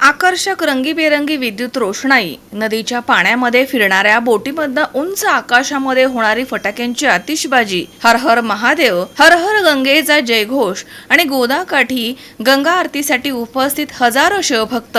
आकर्षक रंगीबेरंगी विद्युत रोषणाई. नदीच्या पाण्यामध्ये फिरणाऱ्या बोटीमधनं उंच आकाशामध्ये होणारी फटाक्यांची आतिषबाजी. हर हर महादेव हर हर गंगेचा जयघोष आणि गोदाकाठी गंगा आरतीसाठी उपस्थित हजारो शिवभक्त.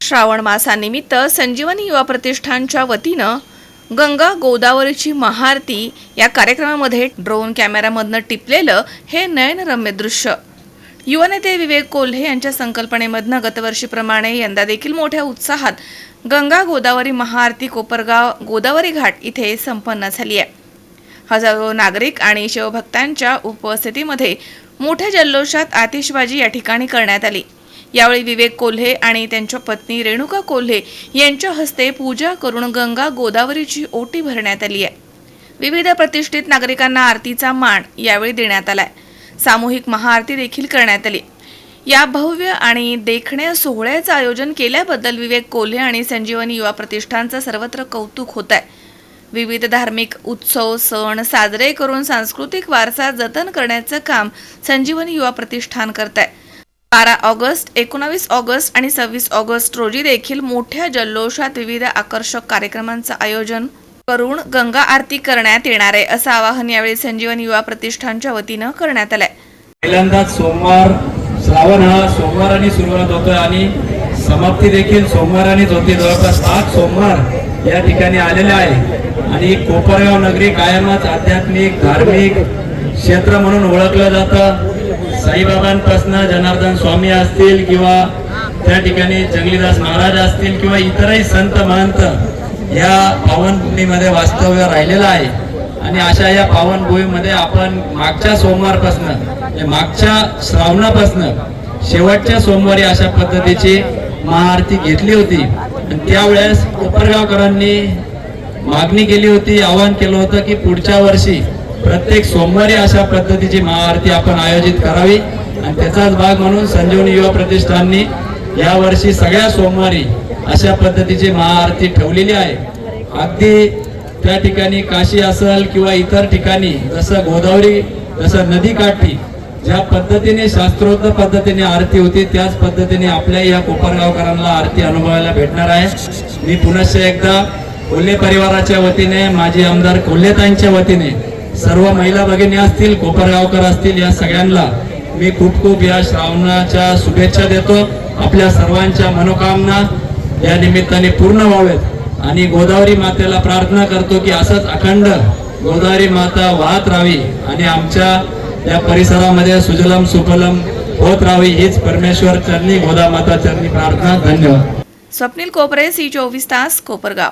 श्रावण मासानिमित्त संजीवनी युवा प्रतिष्ठानच्या वतीनं गंगा गोदावरीची महाआरती या कार्यक्रमामध्ये ड्रोन कॅमेऱ्यामधनं टिपलेलं हे नयनरम्य दृश्य. युवानेते विवेक कोल्हे यांच्या संकल्पनेमधनं गतवर्षीप्रमाणे यंदा देखील मोठ्या उत्साहात गंगा गोदावरी महाआरती कोपरगाव गोदावरी घाट इथे संपन्न झाली आहे. हजारो नागरिक आणि शिवभक्तांच्या उपस्थितीमध्ये मोठ्या जल्लोषात आतिषबाजी या ठिकाणी करण्यात आली. यावेळी विवेक कोल्हे आणि त्यांच्या पत्नी रेणुका कोल्हे यांच्या हस्ते पूजा करून गंगा गोदावरीची ओटी भरण्यात आली आहे. विविध प्रतिष्ठित नागरिकांना आरतीचा मान यावेळी देण्यात आला आहे सामूहिक महाआरती देखील करण्यात आली. या भव्य आणि देखण्या सोहळ्याचं आयोजन केल्याबद्दल विवेक कोल्हे आणि संजीवनी युवा प्रतिष्ठानचं सर्वत्र कौतुक होत आहे विविध धार्मिक उत्सव सण साजरे करून सांस्कृतिक वारसा जतन करण्याचं काम संजीवनी युवा प्रतिष्ठान करत आहे बारा ऑगस्ट एकोणावीस ऑगस्ट आणि सव्वीस ऑगस्ट रोजी देखील मोठ्या जल्लोषात विविध आकर्षक कार्यक्रमांचं आयोजन करून गंगा आरती करण्यात येणार आहे असं आवाहन यावेळी संजीवन युवा प्रतिष्ठानच्या वतीनं करण्यात आलंय. पहिल्यांदाच सोमवार श्रावण हा सोमवाराने सुरुवात होतोय आणि समाप्ती देखील सोमवारानेच होते. जवळपास आठ सोमवार या ठिकाणी आलेले आहे. आणि कोपरगाव नगरी कायमच आध्यात्मिक धार्मिक क्षेत्र म्हणून ओळखलं जातं. साईबाबांपासून जनार्दन स्वामी असतील किंवा त्या ठिकाणी जंगलीदास महाराज असतील किंवा इतरही संत महंत या पावनभूमीमध्ये वास्तव्य राहिलेलं आहे. आणि अशा या पावनभूमीमध्ये आपण मागच्या सोमवारपासनं म्हणजे मागच्या श्रावणापासनं शेवटच्या सोमवारी अशा पद्धतीची महाआरती घेतली होती. आणि त्यावेळेस कोपरगावकरांनी मागणी केली होती आवाहन केलं होतं की पुढच्या वर्षी प्रत्येक सोमवारी अशा पद्धतीची महाआरती आपण आयोजित करावी. आणि त्याचाच भाग म्हणून संजीवनी युवा प्रतिष्ठाननी या वर्षी सगळ्या सोमवारी अशा पद्धतीची महाआरती ठेवलेली आहे. अगदी त्या ठिकाणी काशी असेल किंवा इतर ठिकाणी जसं गोदावरी जसं नदीकाठी ज्या पद्धतीने शास्त्रोक्त पद्धतीने आरती होती त्याच पद्धतीने आपल्या या कोपरगावकरांना आरती अनुभवायला भेटणार आहे. मी पुनश्च एकदा कोल्हे परिवाराच्या वतीने माजी आमदार कोल्हेताईंच्या वतीने सर्व महिला भगिनी असतील कोपरगावकर असतील या सगळ्यांना मी खूप खूप या श्रावणाच्या शुभेच्छा देतो. आपल्या सर्वांच्या मनोकामना या निमित्ताने पूर्ण व्हावेत. आणि गोदावरी मातेला प्रार्थना करतो की असंच अखंड गोदावरी माता वाहत राहावी आणि आमच्या या परिसरामध्ये सुजलम सुफलम होत राहावी हीच परमेश्वर चरणी गोदा माता चरणी प्रार्थना. धन्यवाद. स्वप्नील कोपरे सी चोवीस तास कोपरगाव.